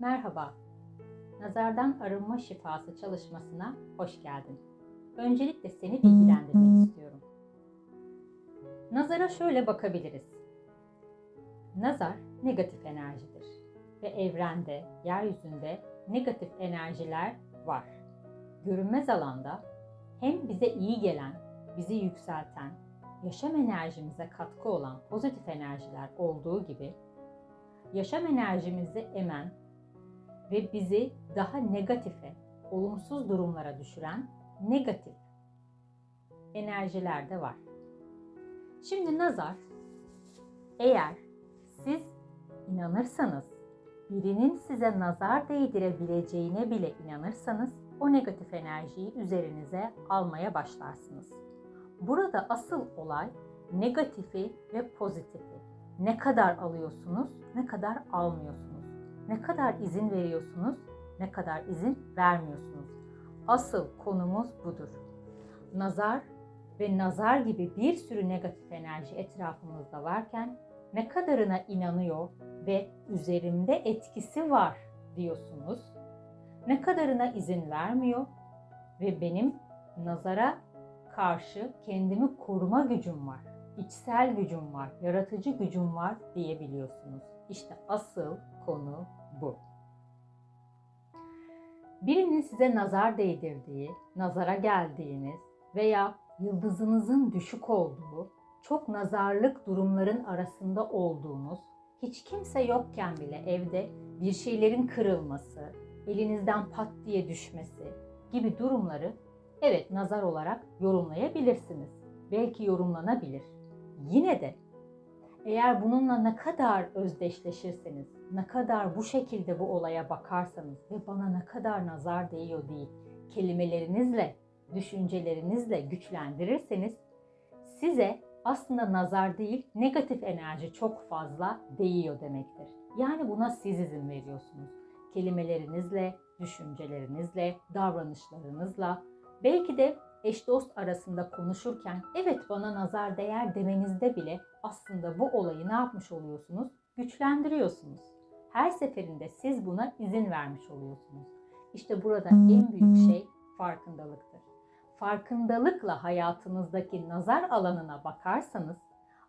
Merhaba. Nazardan arınma şifası çalışmasına hoş geldin. Öncelikle seni bilgilendirmek istiyorum. Nazara şöyle bakabiliriz. Nazar negatif enerjidir ve evrende, yeryüzünde negatif enerjiler var. Görünmez alanda hem bize iyi gelen, bizi yükselten, yaşam enerjimize katkı olan pozitif enerjiler olduğu gibi yaşam enerjimizi emen ve bizi daha negatife, olumsuz durumlara düşüren negatif enerjiler de var. Şimdi nazar eğer siz inanırsanız, birinin size nazar değdirebileceğine bile inanırsanız o negatif enerjiyi üzerinize almaya başlarsınız. Burada asıl olay negatifi ve pozitifi. Ne kadar alıyorsunuz, ne kadar almıyorsunuz. Ne kadar izin veriyorsunuz, ne kadar izin vermiyorsunuz. Asıl konumuz budur. Nazar ve nazar gibi bir sürü negatif enerji etrafımızda varken ne kadarına inanıyor ve üzerimde etkisi var diyorsunuz. Ne kadarına izin vermiyor ve benim nazara karşı kendimi koruma gücüm var, içsel gücüm var, yaratıcı gücüm var diyebiliyorsunuz. İşte asıl konu bu. Birinin size nazar değdirdiği, nazara geldiğiniz veya yıldızınızın düşük olduğu, çok nazarlık durumların arasında olduğunuz, hiç kimse yokken bile evde bir şeylerin kırılması, elinizden pat diye düşmesi gibi durumları evet nazar olarak yorumlayabilirsiniz. Belki yorumlanabilir. Yine de eğer bununla ne kadar özdeşleşirseniz, ne kadar bu şekilde bu olaya bakarsanız ve bana ne kadar nazar değiyor deyip kelimelerinizle, düşüncelerinizle güçlendirirseniz size aslında nazar değil negatif enerji çok fazla değiyor demektir. Yani buna siz izin veriyorsunuz. Kelimelerinizle, düşüncelerinizle, davranışlarınızla belki de eş dost arasında konuşurken evet bana nazar değer demenizde bile aslında bu olayı ne yapmış oluyorsunuz? Güçlendiriyorsunuz. Her seferinde siz buna izin vermiş oluyorsunuz. İşte burada en büyük şey farkındalıktır. Farkındalıkla hayatınızdaki nazar alanına bakarsanız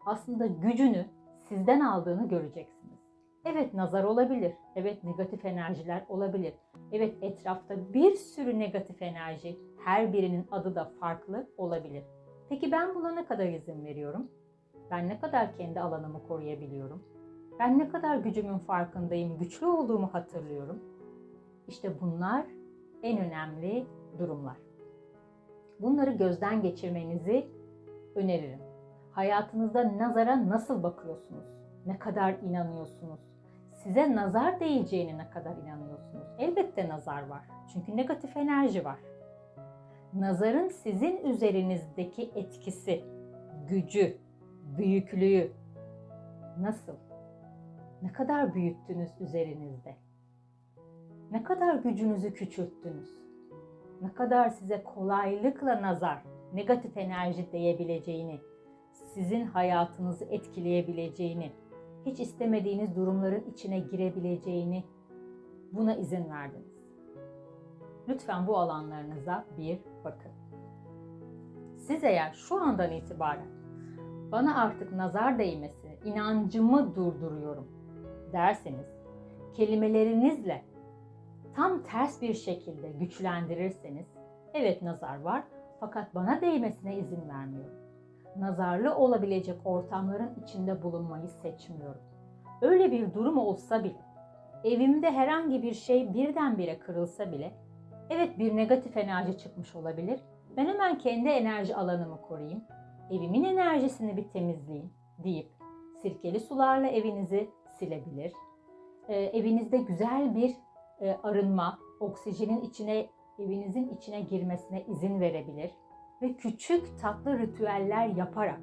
aslında gücünü sizden aldığını göreceksiniz. Evet nazar olabilir. Evet negatif enerjiler olabilir. Evet etrafta bir sürü negatif enerji, her birinin adı da farklı olabilir. Peki ben buna ne kadar izin veriyorum? Ben ne kadar kendi alanımı koruyabiliyorum? Ben ne kadar gücümün farkındayım, güçlü olduğumu hatırlıyorum? İşte bunlar en önemli durumlar. Bunları gözden geçirmenizi öneririm. Hayatınızda nazara nasıl bakıyorsunuz? Ne kadar inanıyorsunuz? Size nazar değeceğine ne kadar inanıyorsunuz? Elbette nazar var. Çünkü negatif enerji var. Nazarın sizin üzerinizdeki etkisi, gücü, büyüklüğü nasıl? Ne kadar büyüttünüz üzerinizde? Ne kadar gücünüzü küçülttünüz? Ne kadar size kolaylıkla nazar, negatif enerji değebileceğini, sizin hayatınızı etkileyebileceğini, hiç istemediğiniz durumların içine girebileceğini buna izin verdiniz. Lütfen bu alanlarınıza bir bakın. Siz eğer şu andan itibaren bana artık nazar değmesi, inancımı durduruyorum derseniz kelimelerinizle tam ters bir şekilde güçlendirirseniz evet nazar var fakat bana değmesine izin vermiyorum. Nazarlı olabilecek ortamların içinde bulunmayı seçmiyorum. Öyle bir durum olsa bile, evimde herhangi bir şey birdenbire kırılsa bile, evet bir negatif enerji çıkmış olabilir. Ben hemen kendi enerji alanımı koruyayım, evimin enerjisini bir temizleyeyim deyip sirkeli sularla evinizi silebilir. Ee, evinizde güzel bir e, arınma, oksijenin içine, evinizin içine girmesine izin verebilir ve küçük tatlı ritüeller yaparak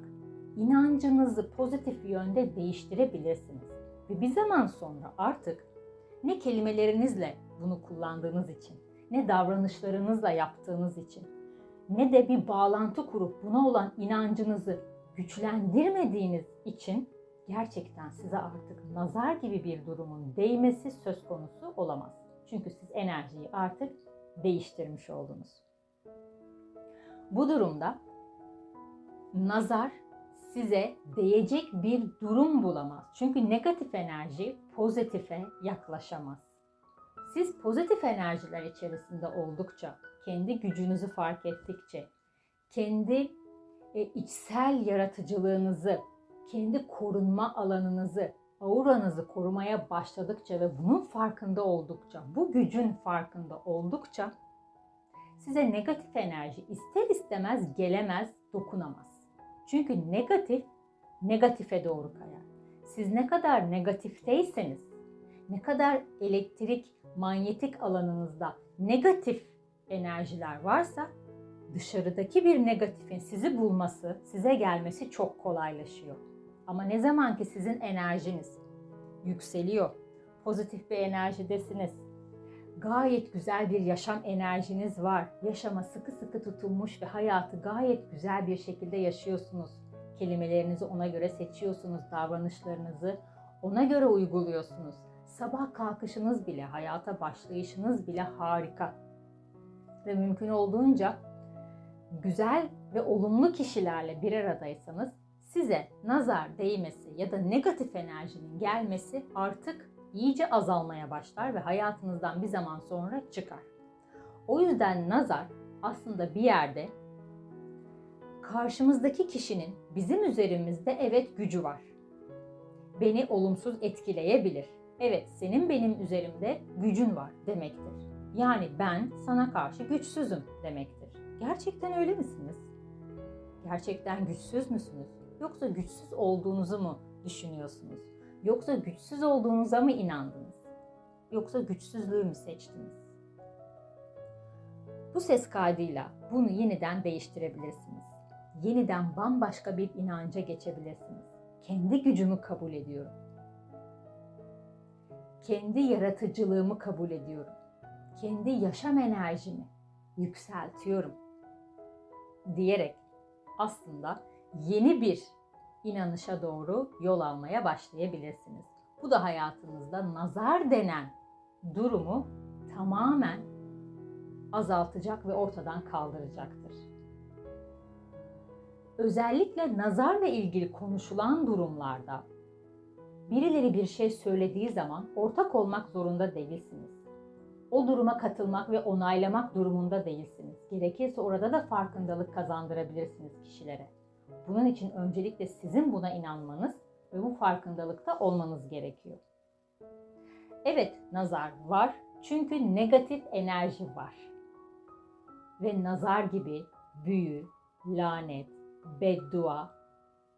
inancınızı pozitif yönde değiştirebilirsiniz. Ve bir zaman sonra artık ne kelimelerinizle bunu kullandığınız için, ne davranışlarınızla yaptığınız için, ne de bir bağlantı kurup buna olan inancınızı güçlendirmediğiniz için gerçekten size artık nazar gibi bir durumun değmesi söz konusu olamaz. Çünkü siz enerjiyi artık değiştirmiş oldunuz. Bu durumda nazar size değecek bir durum bulamaz. Çünkü negatif enerji pozitife yaklaşamaz. Siz pozitif enerjiler içerisinde oldukça, kendi gücünüzü fark ettikçe, kendi e, içsel yaratıcılığınızı, kendi korunma alanınızı, auranızı korumaya başladıkça ve bunun farkında oldukça, bu gücün farkında oldukça size negatif enerji ister istemez gelemez, dokunamaz. Çünkü negatif negatife doğru kayar. Siz ne kadar negatifteyseniz, ne kadar elektrik, manyetik alanınızda negatif enerjiler varsa dışarıdaki bir negatifin sizi bulması, size gelmesi çok kolaylaşıyor. Ama ne zaman ki sizin enerjiniz yükseliyor, pozitif bir enerjidesiniz, gayet güzel bir yaşam enerjiniz var, yaşama sıkı sıkı tutunmuş ve hayatı gayet güzel bir şekilde yaşıyorsunuz. Kelimelerinizi ona göre seçiyorsunuz, davranışlarınızı ona göre uyguluyorsunuz. Sabah kalkışınız bile, hayata başlayışınız bile harika. Ve mümkün olduğunca güzel ve olumlu kişilerle bir aradaysanız size nazar değmesi ya da negatif enerjinin gelmesi artık iyice azalmaya başlar ve hayatınızdan bir zaman sonra çıkar. O yüzden nazar aslında bir yerde karşımızdaki kişinin bizim üzerimizde evet gücü var. Beni olumsuz etkileyebilir. Evet senin benim üzerimde gücün var demektir. Yani ben sana karşı güçsüzüm demektir. Gerçekten öyle misiniz? Gerçekten güçsüz müsünüz? Yoksa güçsüz olduğunuzu mu düşünüyorsunuz? Yoksa güçsüz olduğunuza mı inandınız? Yoksa güçsüzlüğü mü seçtiniz? Bu ses kaydıyla bunu yeniden değiştirebilirsiniz. Yeniden bambaşka bir inanca geçebilirsiniz. Kendi gücümü kabul ediyorum. Kendi yaratıcılığımı kabul ediyorum. Kendi yaşam enerjimi yükseltiyorum diyerek aslında yeni bir inanışa doğru yol almaya başlayabilirsiniz. Bu da hayatınızda nazar denen durumu tamamen azaltacak ve ortadan kaldıracaktır. Özellikle nazarla ilgili konuşulan durumlarda birileri bir şey söylediği zaman ortak olmak zorunda değilsiniz. O duruma katılmak ve onaylamak durumunda değilsiniz. Gerekirse orada da farkındalık kazandırabilirsiniz kişilere. Bunun için öncelikle sizin buna inanmanız ve bu farkındalıkta olmanız gerekiyor. Evet, nazar var çünkü negatif enerji var. Ve nazar gibi büyü, lanet, beddua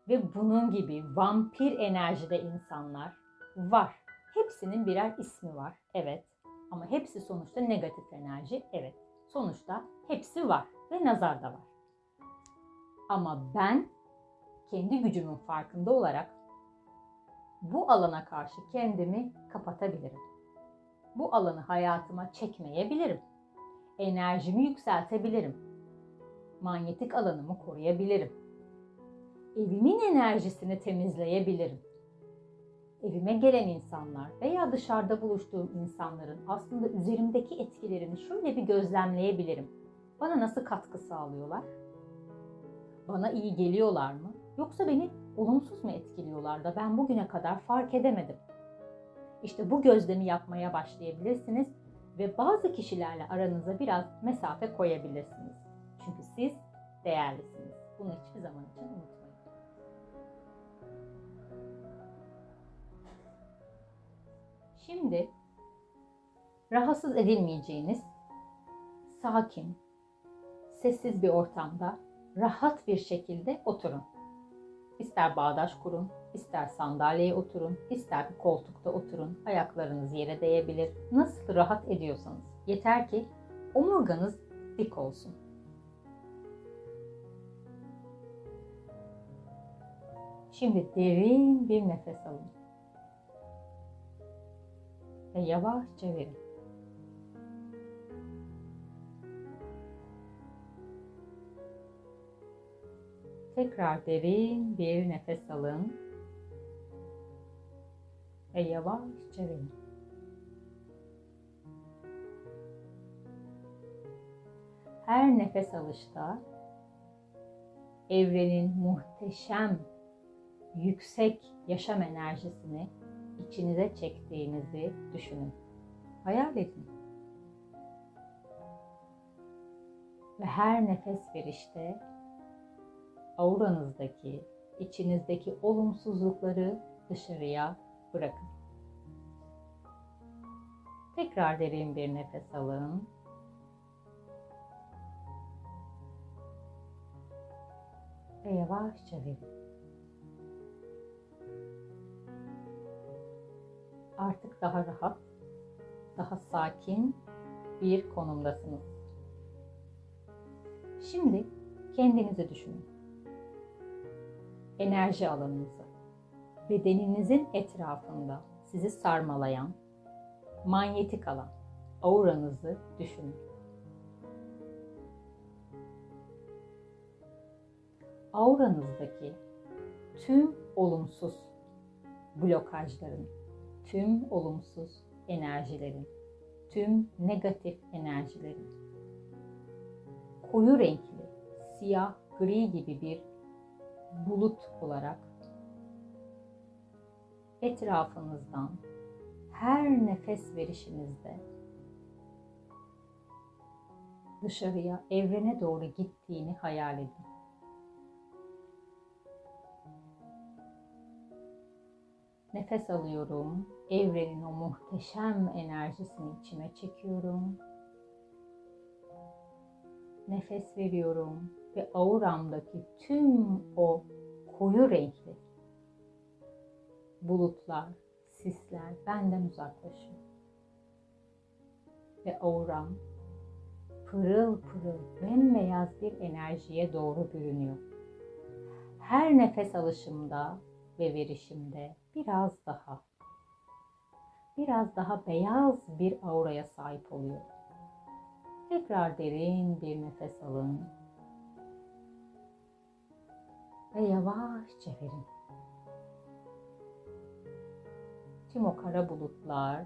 ve bunun gibi vampir enerjide insanlar var. Hepsinin birer ismi var, evet. Ama hepsi sonuçta negatif enerji, evet. Sonuçta hepsi var ve nazar da var. Ama ben kendi gücümün farkında olarak bu alana karşı kendimi kapatabilirim. Bu alanı hayatıma çekmeyebilirim. Enerjimi yükseltebilirim. Manyetik alanımı koruyabilirim. Evimin enerjisini temizleyebilirim. Evime gelen insanlar veya dışarıda buluştuğum insanların aslında üzerimdeki etkilerini şöyle bir gözlemleyebilirim. Bana nasıl katkı sağlıyorlar? Bana iyi geliyorlar mı? Yoksa beni olumsuz mu etkiliyorlar da ben bugüne kadar fark edemedim? İşte bu gözlemi yapmaya başlayabilirsiniz ve bazı kişilerle aranıza biraz mesafe koyabilirsiniz. Çünkü siz değerlisiniz. Bunu hiçbir zaman için unutmayın. Şimdi rahatsız edilmeyeceğiniz sakin, sessiz bir ortamda rahat bir şekilde oturun. İster bağdaş kurun, ister sandalyeye oturun, ister bir koltukta oturun. Ayaklarınız yere değebilir. Nasıl rahat ediyorsanız. Yeter ki omurganız dik olsun. Şimdi derin bir nefes alın. Ve yavaşça verin. Tekrar derin bir nefes alın. ve yavaşça verin. Her nefes alışta evrenin muhteşem, yüksek yaşam enerjisini içinize çektiğinizi düşünün. Hayal edin. Ve her nefes verişte auranızdaki, içinizdeki olumsuzlukları dışarıya bırakın. Tekrar derin bir nefes alın. Ve yavaşça verin. Artık daha rahat, daha sakin bir konumdasınız. Şimdi kendinizi düşünün. Enerji alanınızı, bedeninizin etrafında sizi sarmalayan manyetik alan, auranızı düşünün. Auranızdaki tüm olumsuz blokajların, tüm olumsuz enerjilerin, tüm negatif enerjilerin koyu renkli, siyah, gri gibi bir bulut olarak etrafınızdan her nefes verişinizde dışarıya, evrene doğru gittiğini hayal edin. Nefes alıyorum. Evrenin o muhteşem enerjisini içime çekiyorum. Nefes veriyorum ve auramdaki tüm o koyu renkli bulutlar, sisler benden uzaklaşıyor. Ve auram pırıl pırıl bembeyaz bir enerjiye doğru bürünüyor. Her nefes alışımda ve verişimde biraz daha biraz daha beyaz bir auraya sahip oluyor. Tekrar derin bir nefes alın. Ve yavaşça verin. Tüm o kara bulutlar,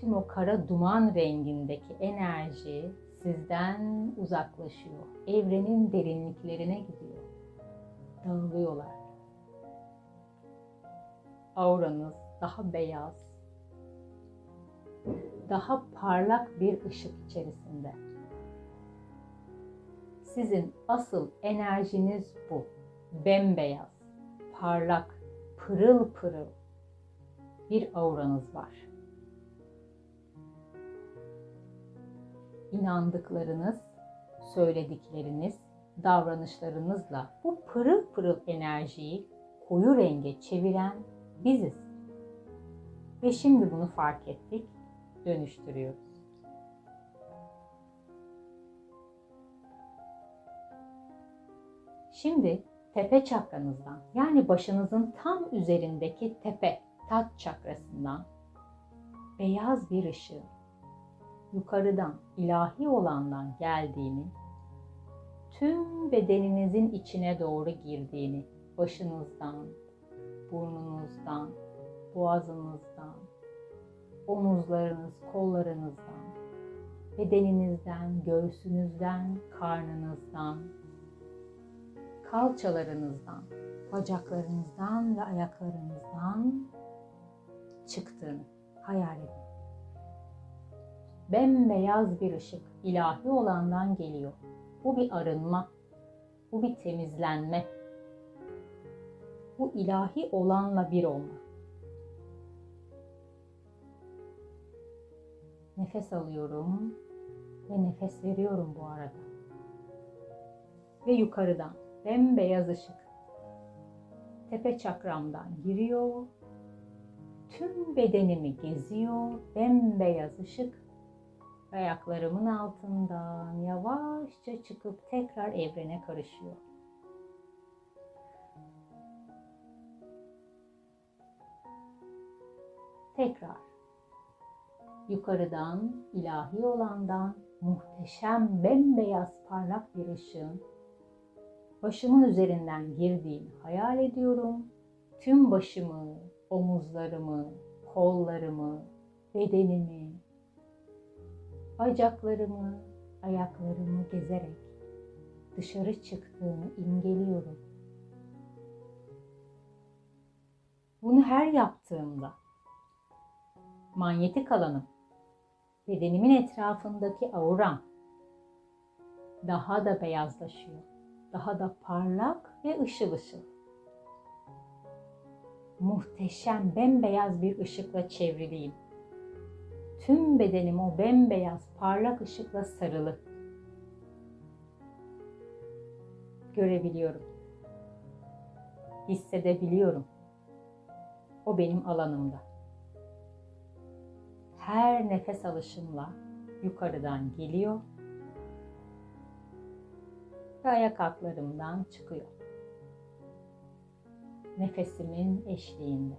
tüm o kara duman rengindeki enerji sizden uzaklaşıyor. Evrenin derinliklerine gidiyor. Dağılıyorlar auranız daha beyaz, daha parlak bir ışık içerisinde. Sizin asıl enerjiniz bu. Bembeyaz, parlak, pırıl pırıl bir auranız var. İnandıklarınız, söyledikleriniz, davranışlarınızla bu pırıl pırıl enerjiyi koyu renge çeviren biziz. Ve şimdi bunu fark ettik, dönüştürüyoruz. Şimdi tepe çakranızdan yani başınızın tam üzerindeki tepe tat çakrasından beyaz bir ışığın yukarıdan ilahi olandan geldiğini, tüm bedeninizin içine doğru girdiğini, başınızdan, burnunuzdan, boğazınızdan, omuzlarınız, kollarınızdan, bedeninizden, göğsünüzden, karnınızdan, kalçalarınızdan, bacaklarınızdan ve ayaklarınızdan çıktığını hayal edin. Bembeyaz bir ışık ilahi olandan geliyor. Bu bir arınma, bu bir temizlenme, bu ilahi olanla bir olma. Nefes alıyorum ve nefes veriyorum bu arada. Ve yukarıdan bembeyaz ışık tepe çakramdan giriyor. Tüm bedenimi geziyor. Bembeyaz ışık ayaklarımın altından yavaşça çıkıp tekrar evrene karışıyor. Tekrar yukarıdan, ilahi olandan muhteşem bembeyaz parlak bir ışığın başımın üzerinden girdiğini hayal ediyorum. Tüm başımı omuzlarımı, kollarımı, bedenimi, bacaklarımı, ayaklarımı gezerek dışarı çıktığını imgeliyorum. Bunu her yaptığımda manyetik alanım, bedenimin etrafındaki auram daha da beyazlaşıyor. Daha da parlak ve ışıl ışıl. Muhteşem bembeyaz bir ışıkla çevriliyim. Tüm bedenim o bembeyaz parlak ışıkla sarılı. Görebiliyorum. Hissedebiliyorum. O benim alanımda. Her nefes alışımla yukarıdan geliyor ve ayak altlarımdan çıkıyor. Nefesimin eşliğinde.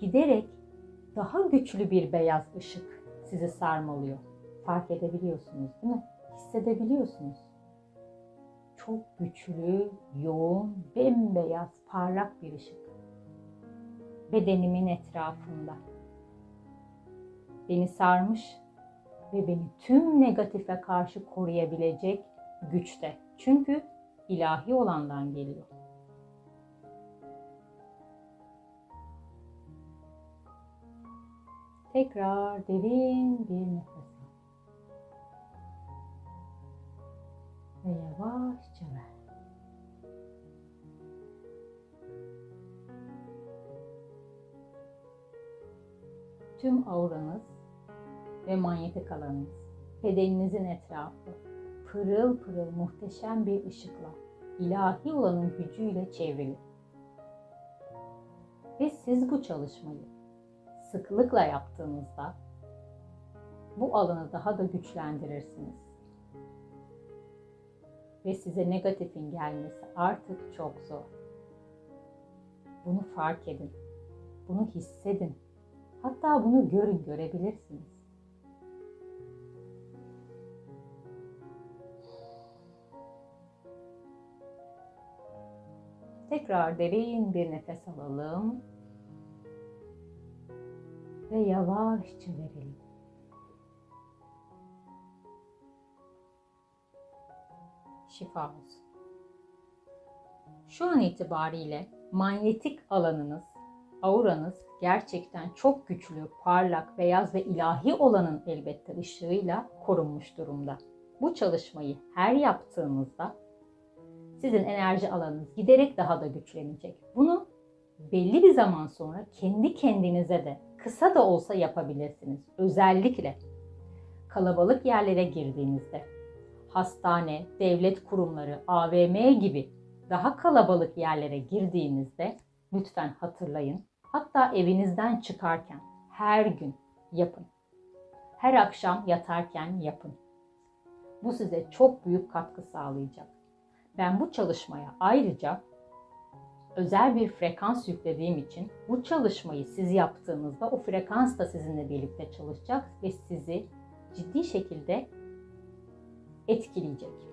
Giderek daha güçlü bir beyaz ışık sizi sarmalıyor. Fark edebiliyorsunuz değil mi? Hissedebiliyorsunuz. Çok güçlü, yoğun, bembeyaz, parlak bir ışık. Bedenimin etrafında. Beni sarmış ve beni tüm negatife karşı koruyabilecek güçte. Çünkü ilahi olandan geliyor. Tekrar derin bir nefes al. Ve yavaşça ver. Tüm auranız ve manyetik alanınız, bedeninizin etrafı pırıl pırıl muhteşem bir ışıkla, ilahi olanın gücüyle çevrili. Ve siz bu çalışmayı sıklıkla yaptığınızda bu alanı daha da güçlendirirsiniz. Ve size negatifin gelmesi artık çok zor. Bunu fark edin. Bunu hissedin. Hatta bunu görün, görebilirsiniz. Tekrar derin bir nefes alalım. Ve yavaşça verelim. Şifa olsun. Şu an itibariyle manyetik alanınız, auranız gerçekten çok güçlü, parlak, beyaz ve ilahi olanın elbette ışığıyla korunmuş durumda. Bu çalışmayı her yaptığınızda sizin enerji alanınız giderek daha da güçlenecek. Bunu belli bir zaman sonra kendi kendinize de kısa da olsa yapabilirsiniz. Özellikle kalabalık yerlere girdiğinizde hastane, devlet kurumları, AVM gibi daha kalabalık yerlere girdiğinizde lütfen hatırlayın. Hatta evinizden çıkarken her gün yapın. Her akşam yatarken yapın. Bu size çok büyük katkı sağlayacak. Ben bu çalışmaya ayrıca özel bir frekans yüklediğim için bu çalışmayı siz yaptığınızda o frekans da sizinle birlikte çalışacak ve sizi ciddi şekilde etkileyecek.